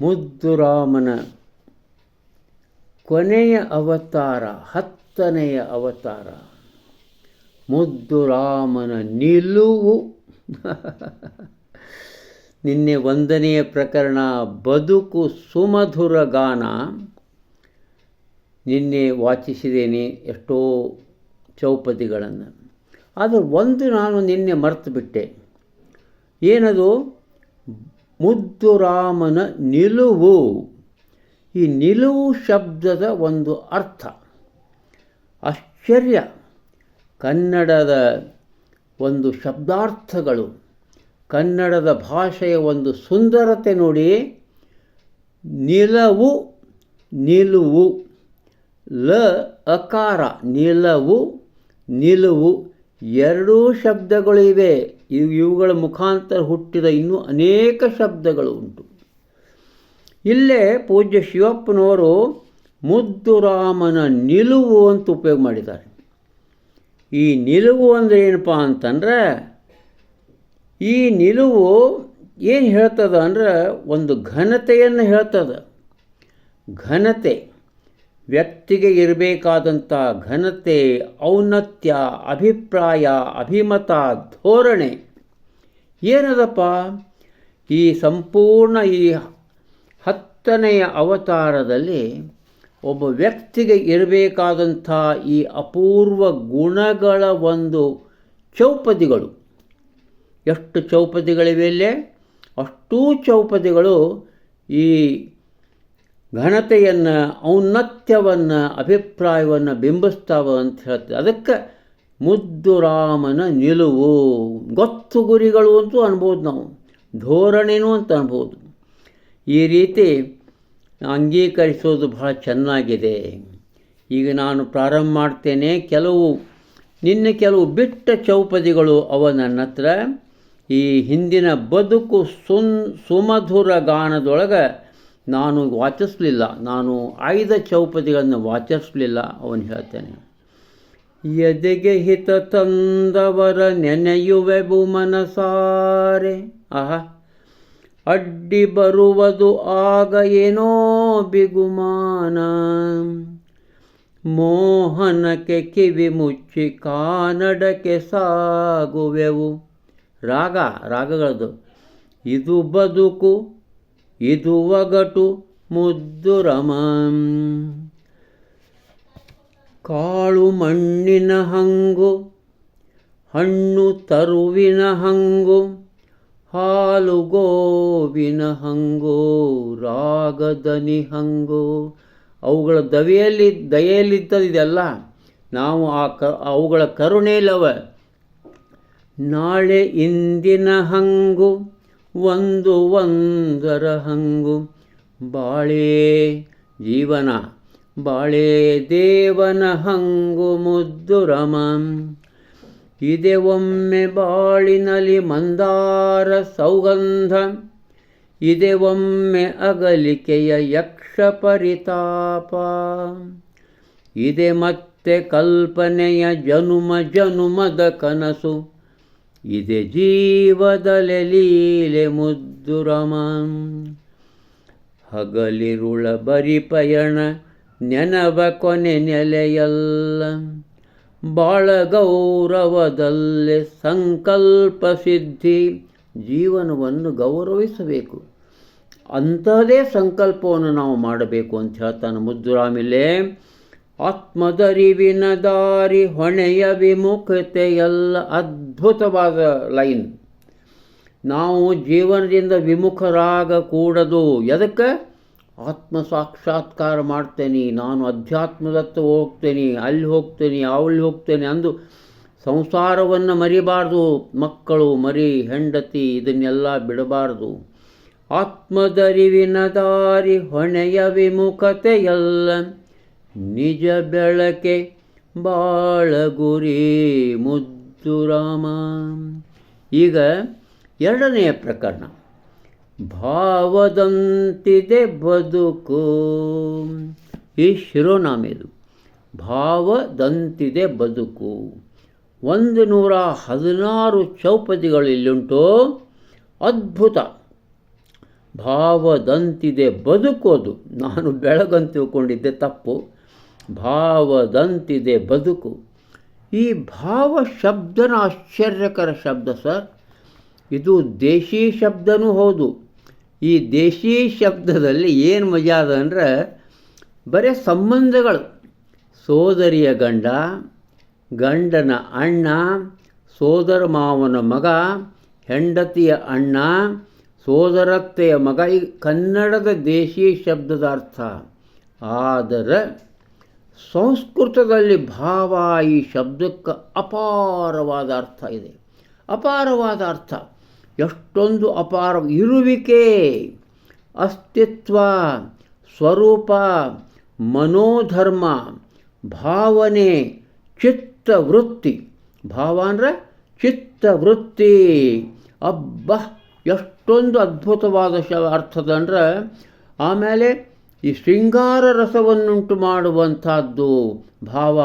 ಮುದ್ದುರಾಮನ ಕೊನೆಯ ಅವತಾರ ಹತ್ತನೆಯ ಅವತಾರ ಮುದ್ದುರಾಮನ ನಿಲುವು ನಿನ್ನೆ ಒಂದನೆಯ ಪ್ರಕರಣ ಬದುಕು ಸುಮಧುರ ಗಾನ ನಿನ್ನೆ ವಾಚಿಸಿದ್ದೇನೆ ಎಷ್ಟೋ ಚೌಪದಿಗಳನ್ನು ಆದರೆ ಒಂದು ನಾನು ನಿನ್ನೆ ಮರೆತು ಬಿಟ್ಟೆ ಏನದು? ಮುದ್ದುರಾಮನ ನಿಲುವು. ಈ ನಿಲುವು ಶಬ್ದದ ಒಂದು ಅರ್ಥ. ಆಶ್ಚರ್ಯ. ಕನ್ನಡದ ಒಂದು ಶಬ್ದಾರ್ಥಗಳು, ಕನ್ನಡದ ಭಾಷೆಯ ಒಂದು ಸುಂದರತೆ ನೋಡಿ, ನಿಲವು, ನಿಲುವು. ಲ ಅಕಾರ, ನಿಲವು, ನಿಲುವು ಎರಡೂ ಶಬ್ದಗಳು ಇವೆ ಇವು ಇವುಗಳ ಮುಖಾಂತರ ಹುಟ್ಟಿದ ಇನ್ನೂ ಅನೇಕ ಶಬ್ದಗಳು ಉಂಟು ಇಲ್ಲೇ ಪೂಜ್ಯ ಶಿವಪ್ಪನವರು ಮುದ್ದುರಾಮನ ನಿಲುವು ಅಂತ ಉಪಯೋಗ ಮಾಡಿದ್ದಾರೆ. ಈ ನಿಲುವು ಅಂದರೆ ಏನಪ್ಪ ಅಂತಂದ್ರೆ, ಈ ನಿಲುವು ಏನು ಹೇಳ್ತದ ಅಂದ್ರೆ ಒಂದು ಘನತೆಯನ್ನು ಹೇಳ್ತದ. ಘನತೆ. ವ್ಯಕ್ತಿಗೆ ಇರಬೇಕಾದಂಥ ಘನತೆ, ಔನ್ನತ್ಯ, ಅಭಿಪ್ರಾಯ, ಅಭಿಮತ, ಧೋರಣೆ. ಏನದಪ್ಪ? ಈ ಸಂಪೂರ್ಣ ಈ ಹತ್ತನೆಯ ಅವತಾರದಲ್ಲಿ ಒಬ್ಬ ವ್ಯಕ್ತಿಗೆ ಇರಬೇಕಾದಂಥ ಈ ಅಪೂರ್ವ ಗುಣಗಳ ಒಂದು ಚೌಪದಿಗಳು. ಎಷ್ಟು ಚೌಪದಿಗಳಿವೆ ಇಲ್ಲೇ? ಅಷ್ಟೂ ಚೌಪದಿಗಳು ಈ ಘನತೆಯನ್ನು, ಔನ್ನತ್ಯವನ್ನು, ಅಭಿಪ್ರಾಯವನ್ನು ಬಿಂಬಿಸ್ತಾವ ಅಂತ ಹೇಳ್ತದೆ. ಅದಕ್ಕೆ ಮುದ್ದುರಾಮನ ನಿಲುವು. ಗೊತ್ತು ಗುರಿಗಳು ಅಂತೂ ಅನ್ಬೋದು ನಾವು. ಧೋರಣೆನೂ ಅಂತ ಅನ್ಬೋದು. ಈ ರೀತಿ ಅಂಗೀಕರಿಸೋದು ಬಹಳ ಚೆನ್ನಾಗಿದೆ. ಈಗ ನಾನು ಪ್ರಾರಂಭ ಮಾಡ್ತೇನೆ. ಕೆಲವು, ನಿನ್ನೆ ಕೆಲವು ಬಿಟ್ಟ ಚೌಪದಿಗಳು ಅವ ನನ್ನ ಹತ್ರ. ಈ ಹಿಂದಿನ ಬದುಕು ಸುನ್, ಸುಮಧುರ ಗಾನದೊಳಗೆ ನಾನು ವಾಚಿಸಲಿಲ್ಲ. ನಾನು ಆಯ್ದ ಚೌಪದಿಗಳನ್ನು ವಾಚಿಸಲಿಲ್ಲ, ಅವನು ಹೇಳ್ತೇನೆ. ಎದೆಗೆ ಹಿತ ತಂದವರ ನೆನೆಯುವೆಬು ಮನಸಾರೆ. ಆಹಾ. ಅಡ್ಡಿ ಬರುವುದು ಆಗ ಏನೋ ಬಿಗುಮಾನ. ಮೋಹನಕ್ಕೆ ಕಿವಿ ಮುಚ್ಚಿ ಕಾನಡಕ್ಕೆ ಸಾಗುವೆವು. ರಾಗ, ರಾಗಗಳದು. ಇದು ಬದುಕು. ಇದು ಒಗಟು ಮುದ್ದುರಮ ಕಾಳು ಮಣ್ಣಿನ ಹಂಗು, ಹಣ್ಣು ತರುವಿನ ಹಂಗು, ಹಾಲು ಗೋವಿನ ಹಂಗು, ರಾಗದನಿ ಹಂಗು. ಅವುಗಳ ದವೆಯಲ್ಲಿ ದಯೆಯಲ್ಲಿದ್ದದಿದೆಲ್ಲ ನಾವು ಆ ಕ, ಅವುಗಳ ಕರುಣೆಲವ ನಾಳೆ ಇಂದಿನ ಹಂಗು ಒಂದು ಒಂದರ ಹಂಗು. ಬಾಳೆ ಜೀವನ, ಬಾಳೆ ದೇವನ ಹಂಗು ಮುದ್ದುರಮ. ಇದೆ ಒಮ್ಮೆ ಬಾಳಿನಲ್ಲಿ ಮಂದಾರ ಸೌಗಂಧ. ಇದೆ ಒಮ್ಮೆ ಅಗಲಿಕೆಯ ಯಕ್ಷ ಪರಿತಾಪ. ಇದೆ ಮತ್ತೆ ಕಲ್ಪನೆಯ ಜನುಮ ಜನುಮದ ಕನಸು. ಇದೆ ಜೀವದಲೆ ಲೀಲೆ ಮುದ್ದುರಮ ಹಗಲಿರುಳ ಬರಿಪಯಣ ನೆನವ ಕೊನೆ ನೆಲೆಯಲ್ಲ. ಬಾಳ ಗೌರವದಲ್ಲೇ ಸಂಕಲ್ಪ ಸಿದ್ಧಿ ಜೀವನವನ್ನು ಗೌರವಿಸಬೇಕು. ಅಂಥದೇ ಸಂಕಲ್ಪವನ್ನು ನಾವು ಮಾಡಬೇಕು ಅಂತ ಹೇಳ್ತಾನೆ ಮುದ್ದುರಾಮಿಲೆ ಆತ್ಮದರಿವಿನ ದಾರಿ ಹೊಣೆಯ ವಿಮುಖತೆಯಲ್ಲ ಅದ್ಭುತವಾದ ಲೈನ್. ನಾವು ಜೀವನದಿಂದ ವಿಮುಖರಾಗಕೂಡದು. ಎದಕ್ಕೆ? ಆತ್ಮ ಸಾಕ್ಷಾತ್ಕಾರ ಮಾಡ್ತೇನೆ, ನಾನು ಅಧ್ಯಾತ್ಮದತ್ತ ಹೋಗ್ತೇನೆ, ಅಲ್ಲಿ ಹೋಗ್ತೇನೆ ಅಲ್ಲಿ ಹೋಗ್ತೇನೆ ಅಂದು ಸಂಸಾರವನ್ನು ಮರಿಬಾರ್ದು. ಮಕ್ಕಳು, ಮರಿ, ಹೆಂಡತಿ, ಇದನ್ನೆಲ್ಲ ಬಿಡಬಾರ್ದು. ಆತ್ಮದರಿವಿನ ದಾರಿ ಹೊಣೆಯ ವಿಮುಖತೆಯಲ್ಲ ನಿಜ ಬೆಳಕೆ ಬಾಳ ಗುರಿ ಮುದ್ದುರಾಮ. ಈಗ ಎರಡನೆಯ ಪ್ರಕರಣ. ಭಾವದಂತಿದೆ ಬದುಕು. ಈ ಶಿರೋನಾಮೆದು. ಭಾವದಂತಿದೆ ಬದುಕು. ಒಂದು ನೂರ ಹದಿನಾರು ಚೌಪದಿಗಳು ಇಲ್ಲುಂಟು ಅದ್ಭುತ. ಭಾವದಂತಿದೆ ಬದುಕೋದು. ನಾನು ಬೆಳಗಂತ ತಿಳ್ಕೊಂಡಿದ್ದೆ ತಪ್ಪು. ಭಾವದಂತಿದೆ ಬದುಕು. ಈ ಭಾವ ಶಬ್ದನ ಆಶ್ಚರ್ಯಕರ ಶಬ್ದ, ಸರ್. ಇದು ದೇಶಿ ಶಬ್ದನೂ ಹೌದು. ಈ ದೇಶಿ ಶಬ್ದದಲ್ಲಿ ಏನು ಮಜಾ ಅದ ಅಂದರೆ, ಬರೀ ಸಂಬಂಧಗಳು. ಸೋದರಿಯ ಗಂಡ, ಗಂಡನ ಅಣ್ಣ, ಸೋದರ ಮಾವನ ಮಗ, ಹೆಂಡತಿಯ ಅಣ್ಣ, ಸೋದರತ್ತೆಯ ಮಗ, ಈ ಕನ್ನಡದ ದೇಶಿ ಶಬ್ದದ ಅರ್ಥ. ಆದರೆ ಸಂಸ್ಕೃತದಲ್ಲಿ ಭಾವ ಈ ಶಬ್ದಕ್ಕೆ ಅಪಾರವಾದ ಅರ್ಥ ಇದೆ. ಅಪಾರವಾದ ಅರ್ಥ. ಎಷ್ಟೊಂದು ಅಪಾರ ಇರುವಿಕೆ, ಅಸ್ತಿತ್ವ, ಸ್ವರೂಪ, ಮನೋಧರ್ಮ, ಭಾವನೆ ಚಿತ್ತ ವೃತ್ತಿ ಭಾವ ಅಂದರೆ ಚಿತ್ತವೃತ್ತಿ. ಅಬ್ಬ, ಎಷ್ಟೊಂದು ಅದ್ಭುತವಾದ ಶ ಅರ್ಥದಂದ್ರೆ ಆಮೇಲೆ ಈ ಶೃಂಗಾರ ರಸವನ್ನುಂಟು ಮಾಡುವಂಥದ್ದು ಭಾವ.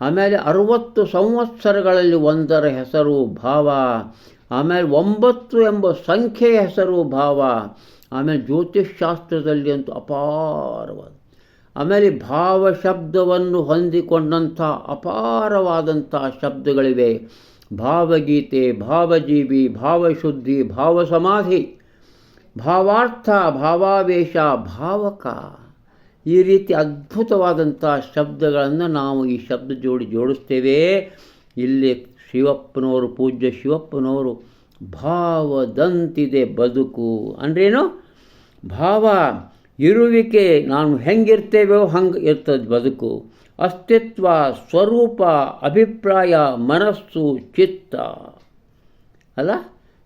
ಆಮೇಲೆ ಅರುವತ್ತು ಸಂವತ್ಸರಗಳಲ್ಲಿ ಒಂದರ ಹೆಸರು ಭಾವ. ಆಮೇಲೆ ಒಂಬತ್ತು ಎಂಬ ಸಂಖ್ಯೆಯ ಹೆಸರು ಭಾವ. ಆಮೇಲೆ ಜ್ಯೋತಿಷ್ಶಾಸ್ತ್ರದಲ್ಲಿ ಅಂತೂ ಅಪಾರವಾದ. ಆಮೇಲೆ ಭಾವ ಶಬ್ದವನ್ನು ಹೊಂದಿಕೊಂಡಂಥ ಅಪಾರವಾದಂಥ ಶಬ್ದಗಳಿವೆ. ಭಾವಗೀತೆ, ಭಾವಜೀವಿ, ಭಾವಶುದ್ಧಿ, ಭಾವಸಮಾಧಿ. ಭಾವಾರ್ಥ, ಭಾವಾವೇಶ, ಭಾವಕ ಈ ರೀತಿ ಅದ್ಭುತವಾದಂಥ ಶಬ್ದಗಳನ್ನು ನಾವು ಈ ಶಬ್ದ ಜೋಡಿ ಜೋಡಿಸ್ತೇವೆ. ಇಲ್ಲಿ ಶಿವಪ್ಪನವರು ಪೂಜ್ಯ ಶಿವಪ್ಪನವರು ಭಾವದಂತಿದೆ ಬದುಕು ಅಂದ್ರೇನು? ಭಾವ ಇರುವಿಕೆ, ನಾನು ಹೆಂಗಿರ್ತೇವೋ ಹಂಗೆ ಇರ್ತದೆ ಬದುಕು. ಅಸ್ತಿತ್ವ, ಸ್ವರೂಪ, ಅಭಿಪ್ರಾಯ, ಮನಸ್ಸು, ಚಿತ್ತ. ಅಲ್ಲ?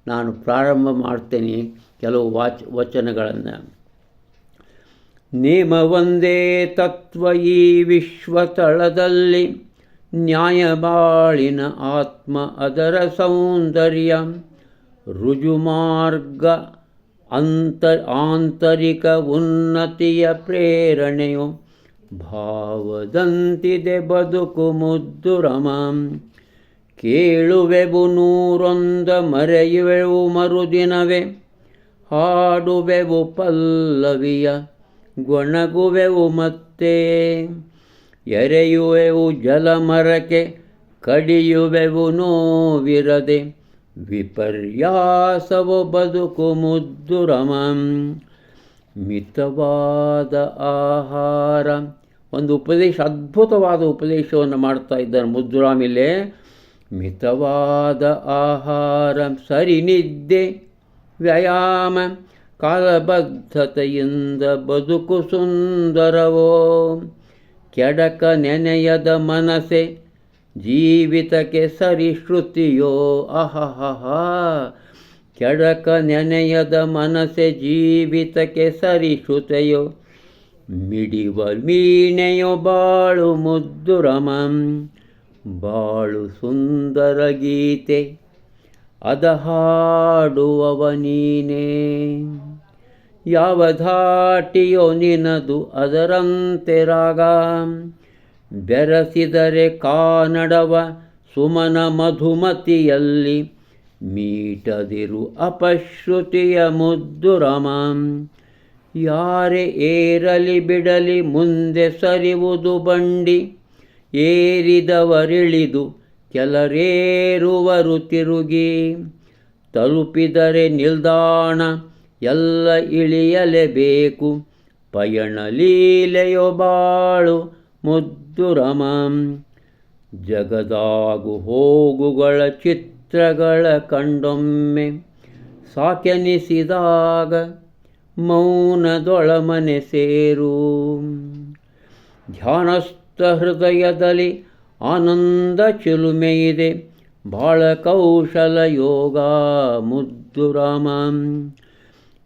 ನಾನು ಪ್ರಾರಂಭ ಮಾಡ್ತೇನೆ. ಕೆಲವು ವಾಚ, ವಚನಗಳನ್ನು. ನೇಮವೊಂದೇ ತತ್ವ ಈ ವಿಶ್ವತಳದಲ್ಲಿ, ನ್ಯಾಯಬಾಳಿನ ಆತ್ಮ ಅದರ ಸೌಂದರ್ಯ, ರುಜುಮಾರ್ಗ ಅಂತ, ಆಂತರಿಕ ಉನ್ನತಿಯ ಪ್ರೇರಣೆಯು ಭಾವದಂತಿದೆ ಬದುಕು ಮುದ್ದುರಮ ಕೇಳುವೆವು ನೂರೊಂದ ಮರೆಯುವೆವು ಮರುದಿನವೇ ಹಾಡುವೆವು ಪಲ್ಲವಿಯ ಗೊಣಗುವೆವು ಮತ್ತೆ. ಎರೆಯುವೆವು ಜಲಮರಕ್ಕೆ, ಕಡಿಯುವೆವು ನೋವಿರದೆ. ವಿಪರ್ಯಾಸವು ಬದುಕು ಮುದ್ದುರಮಂ ಮಿತವಾದ ಆಹಾರ. ಒಂದು ಉಪದೇಶ, ಅದ್ಭುತವಾದ ಉಪದೇಶವನ್ನು ಮಾಡ್ತಾ ಇದ್ದಾರೆ ಮುದ್ದುರಾಮಿಲೆ ಮಿತವಾದ ಆಹಾರ, ಸರಿ ನಿದ್ದೆ. ವ್ಯಾಯಾಮ. ಕಾಲಬದ್ಧತೆಯಿಂದ ಬದುಕು ಸುಂದರವೋ. ಕೆಡಕ ನೆನೆಯದ ಮನಸೆ ಜೀವಿತಕ್ಕೆ ಸರಿಶ್ರುತಿಯೋ ಅಹಹ ಕೆಡಕ ನೆನೆಯದ ಮನಸೆ ಜೀವಿತಕ್ಕೆ ಸರಿಶ್ರುತೆಯೋ ಮಿಡಿವ ಮೀನೆಯೋ ಬಾಳು ಮುದ್ದುರಮಂ ಬಾಳು ಸುಂದರ ಗೀತೆ. ಅದ ಹಾಡುವವ ನೀನೇ ಯಾವ ಧಾಟಿಯೋ ನಿನದು ಅದರಂತೆ ರಾಗ. ಬೆರಸಿದರೆ ಕಾನಡವ ಸುಮನ ಮಧುಮತಿಯಲ್ಲಿ ಮೀಟದಿರು ಅಪಶ್ರುತಿಯ ಮುದ್ದುರಮಂ ಯಾರೇ ಏರಲಿ ಬಿಡಲಿ ಮುಂದೆ ಸರಿವುದು ಬಂಡಿ, ಏರಿದವರಿಳಿದು ಕೆಲರೇರುವರು ತಿರುಗಿ, ತಲುಪಿದರೆ ನಿಲ್ದಾಣ ಎಲ್ಲ ಇಳಿಯಲೇಬೇಕು. ಪಯಣ ಲೀಲೆಯೋ ಬಾಳು ಮುದ್ದುರಮಂ. ಜಗದಾಗು ಹೋಗುಗಳ ಚಿತ್ರಗಳ ಕಂಡೊಮ್ಮೆ ಸಾಕೆನಿಸಿದಾಗ ಮೌನದೊಳಮನೆ ಸೇರು. ಧ್ಯಾನಸ್ಥ ಹೃದಯದಲ್ಲಿ ಆನಂದ ಚಿಲುಮೆಯಿದೆ. ಬಾಳ ಕೌಶಲ ಯೋಗ ಮುದ್ದುರಾಮಂ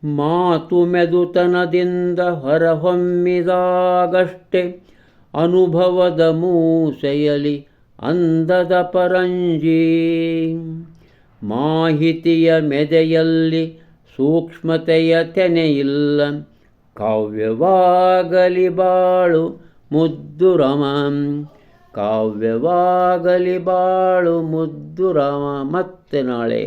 ಮಾತು ಮೆದುತನದಿಂದ ಹೊರಹೊಮ್ಮಿದಾಗಷ್ಟೆ. ಅನುಭವದ ಮೂಸೆಯಲಿ ಅಂದದ ಪರಂಜಿ. ಮಾಹಿತಿಯ ಮೆದೆಯಲ್ಲಿ ಸೂಕ್ಷ್ಮತೆಯ ತೆನೆಯಿಲ್ಲ. ಕಾವ್ಯವಾಗಲಿ ಬಾಳು ಮುದ್ದು ರಾಮ. ಕಾವ್ಯವಾಗಲಿ ಬಾಳು ಮುದ್ದು ರಾಮ ಮತ್ತೆ ನಾಳೆ.